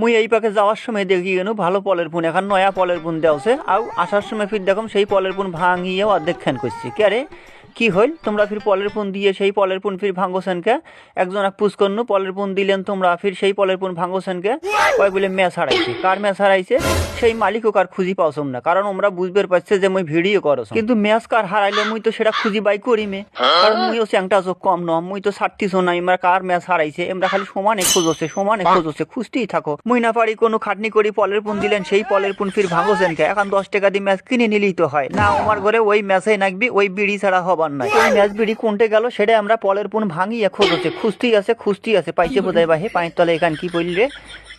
মুই এই পাকে যাওয়ার সময় দেখি কেন ভালো পলের পুন এখন নয়া পলের পুন দেওয়াছে আর আসার সময় ফির দেখম সেই পলের পুন ভাঙিয়েও অর্ধেক খান করছি। কে রে কি হইল? তোমরা ফির পলের পুন দিয়ে সেই পলের পুন ফির ভাঙ্গোছেন কে? একজন এক পুষ করনু, পলের পুন দিলেন তোমরা, ফির সেই পলের পুন ভাঙ্গোছেন কে? কয় বলে ম্যাচ হারাইছে কার ম্যাচ হারাইছে সেই মালিকও কার খুঁজি পাওছম না। কারণ আমরা বুঝবার পারছে যে মুই ভিডিও করছ কিন্তু ম্যাচ কার হারাইলে মুই তো সেটা খুঁজি বাই করি মে কারণ মুইও চ্যাংটা চোখ কম ন মুই তো ছাড়তিস না আমরা কার ম্যাচ হারাইছে আমরা খালি সমানে খোঁজছে সমানে খোঁজছে, খুঁজতেই থাকো। মুই না পারি কোনো খাটনি করি, পলের পুন দিলেন, সেই পলের পুন ফির ভাঙোছেন কে? এখন দশ টাকা দিয়ে ম্যাচ কিনে নিলেই তো হয়। না আমার ঘরে ওই ম্যাচে নাকবি, ওই বিড়ি ছাড়া হবার নাই। ওই ম্যাচ বিড়ি কোনটে গেল, সেটা আমরা পলের পুন ভাঙিয়ে খোঁজছে। খুঁজতেই আছে খুঁজতেই আছে, পাইছে বোধহয় বাহে পাঁচ তলে এখান কি বললে?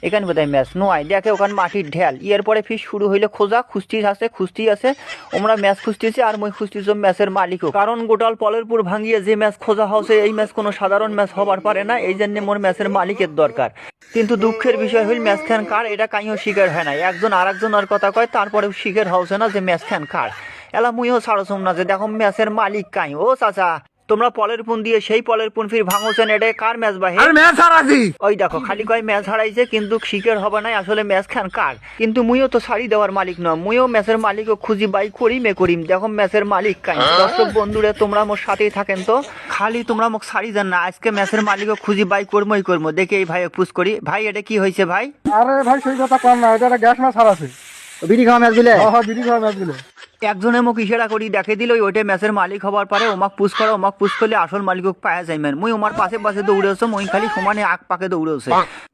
এখানে বোধহয় ম্যাচ। নয় দেখে ওখানে মাটির ঢেল ইয়ের পরে ফির শুরু হইলে খোঁজা, খুস্তি আছে খুস্তি আছে। আমরা ম্যাচ খুঁজতেছি আর মই খুঁজতেছি ম্যাচের মালিকও। কারণ গোটাল পলেরপুর ভাঙিয়ে যে ম্যাচ খোঁজা হচ্ছে এই ম্যাচ কোনো সাধারণ ম্যাচ হবার পারে না। এই জন্য মোর ম্যাচের মালিকের দরকার। কিন্তু দুঃখের বিষয় হইল ম্যাচ খান কার? এটা কাইও স্বীকার হয় না একজন আর একজনের কথা কয়, তারপরেও স্বীকার হচ্ছে না যে ম্যাচ খান কার। এলা মুইও ছাড়ছম না যে দেখো ম্যাচের মালিক কাই। ও চাচা তোমরা পলের পুন দিয়ে সেই পলের পুন ফির ভাঙোছেন এটা কার ম্যাচ বাহে আর ম্যাচ হারাছি। ওই দেখো খালি কয় ম্যাচ হারাইছে কিন্তু শিকার হবে নাই আসলে ম্যাচ খান কার? কিন্তু মুইও তো শাড়ি দেওয়ার মালিক নয় মুইও ম্যাচের মালিকও খুঁজি বাই করি মে করিম দেখো ম্যাচের মালিক কাই। দর্শক বন্ধুরা তোমরা মোর সাথেই থাকেন তো। খালি তোমরা মোক শাড়ি দেন না আজকে ম্যাচের মালিকও খুঁজি বাই করমই করব দেখে এই ভাই পুষ করি। ভাই এটা কি হয়েছে ভাই? আরে ভাই সেই কথা কম না এটা গ্যাস ম্যাচ হারাছে। বিড়ি খাওয়া ম্যাচ গুলে হ্যাঁ হ্যাঁ বিড়ি খাওয়া ম্যাচগুলো একজনে মোক ইশারা করি, দেখে দিল ওইটা ম্যাচের মালিক হবার পরে, ওমাক পুষ করে, ওমাক পুষ করলে আসল মালিকক পায়া যাইমেন মুই ওমার পাশে পাশে দৌড়েছো মুই খালি সমানে আগ পাকে দৌড়েছে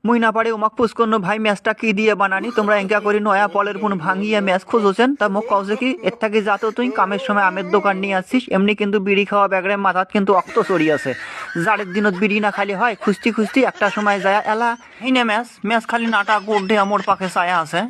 মুই না পারে ওমাক পুষ করনো, ভাই ম্যাচটা কি দিয়ে বানানি তোমরা এঙ্কা করি নয়া পলের পুন ভাঙিয়ে ম্যাচ খুঁজোছেন? তা মোক কওছে কি, এর থেকে যাতো তুই কামের সময় আমের দোকান নিয়ে আসছিস, এমনি কিন্তু বিড়ি খাওয়া ব্যাগরে মাথাত কিন্তু অক্ত চড়ি আছে জারের দিনত বিড়ি না খালি হয়, খুঁজতি খুঁজতি একটা সময় যায়, এলা হিনে ম্যাচ ম্যাচ খালি নাটা গোড্ডে আমার পাখে ছায়া আছে।